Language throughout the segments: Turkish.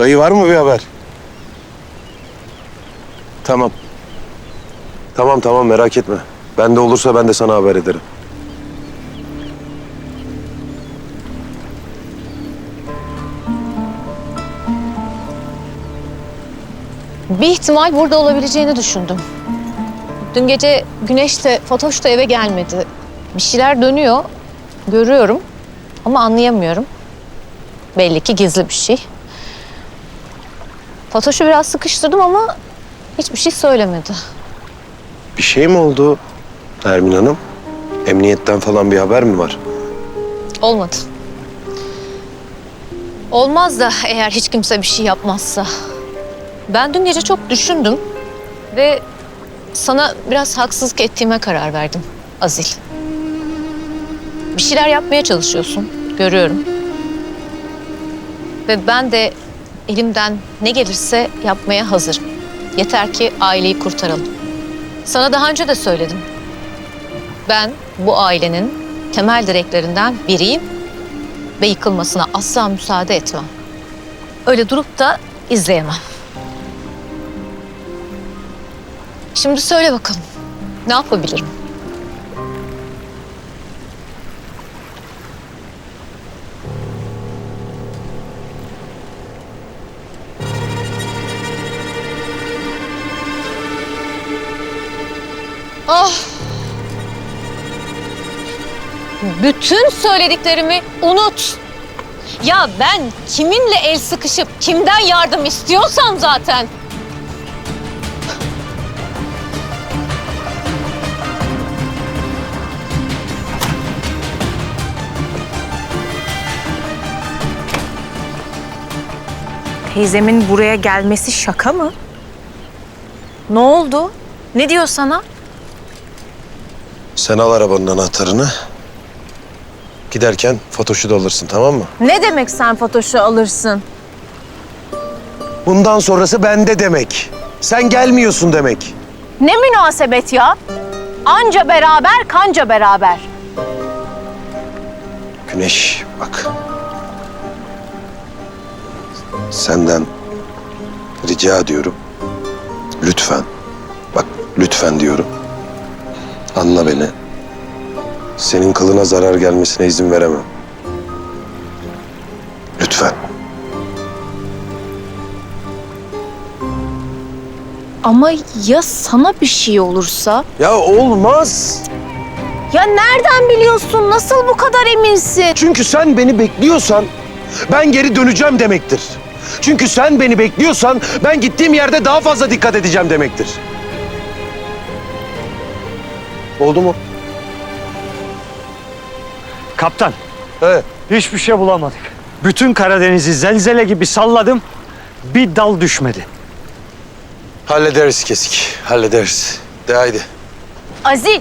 Dayı var mı bir haber? Tamam. Tamam tamam merak etme. Ben de olursa ben de sana haber ederim. Bir ihtimal burada olabileceğini düşündüm. Dün gece Güneş de Fatoş da eve gelmedi. Bir şeyler dönüyor. Görüyorum ama anlayamıyorum. Belli ki gizli bir şey. Fatoş'u biraz sıkıştırdım ama hiçbir şey söylemedi. Bir şey mi oldu Ermin Hanım? Emniyetten falan bir haber mi var? Olmadı. Olmaz da eğer hiç kimse bir şey yapmazsa. Ben dün gece çok düşündüm ve sana biraz haksızlık ettiğime karar verdim Azil. Bir şeyler yapmaya çalışıyorsun, görüyorum. Ve ben de elimden ne gelirse yapmaya hazırım. Yeter ki aileyi kurtaralım. Sana daha önce de söyledim. Ben bu ailenin temel direklerinden biriyim ve yıkılmasına asla müsaade etmem. Öyle durup da izleyemem. Şimdi söyle bakalım. Ne yapabilirim? Ah! Bütün söylediklerimi unut. Ya ben kiminle el sıkışıp kimden yardım istiyorsam zaten Teyzemin buraya gelmesi şaka mı? Ne oldu? Ne diyor sana? Sen al arabanın anahtarını. Giderken Fatoş'u da alırsın tamam mı? Ne demek sen Fatoş'u alırsın? Bundan sonrası bende demek. Sen gelmiyorsun demek. Ne münasebet ya? Anca beraber, kanca beraber. Güneş bak. Senden rica ediyorum. Lütfen. Bak lütfen diyorum. Anla beni. Senin kılına zarar gelmesine izin veremem. Lütfen. Ama ya sana bir şey olursa? Ya olmaz. Ya nereden biliyorsun? Nasıl bu kadar eminsin? Çünkü sen beni bekliyorsan ben geri döneceğim demektir. Çünkü sen beni bekliyorsan ben gittiğim yerde daha fazla dikkat edeceğim demektir. Oldu mu? Kaptan, He. hiçbir şey bulamadık. Bütün Karadeniz'i zelzele gibi salladım. Bir dal düşmedi. Hallederiz kesik. Hallederiz. De haydi. Azil.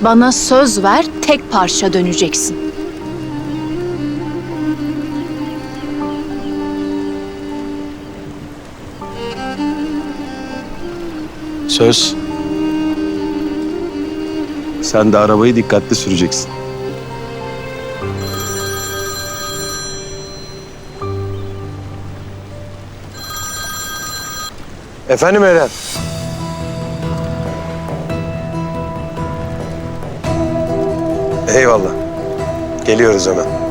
Bana söz ver, tek parça döneceksin. Söz. Sen de arabayı dikkatli süreceksin. Efendim Eren. Eyvallah. Geliyoruz hemen.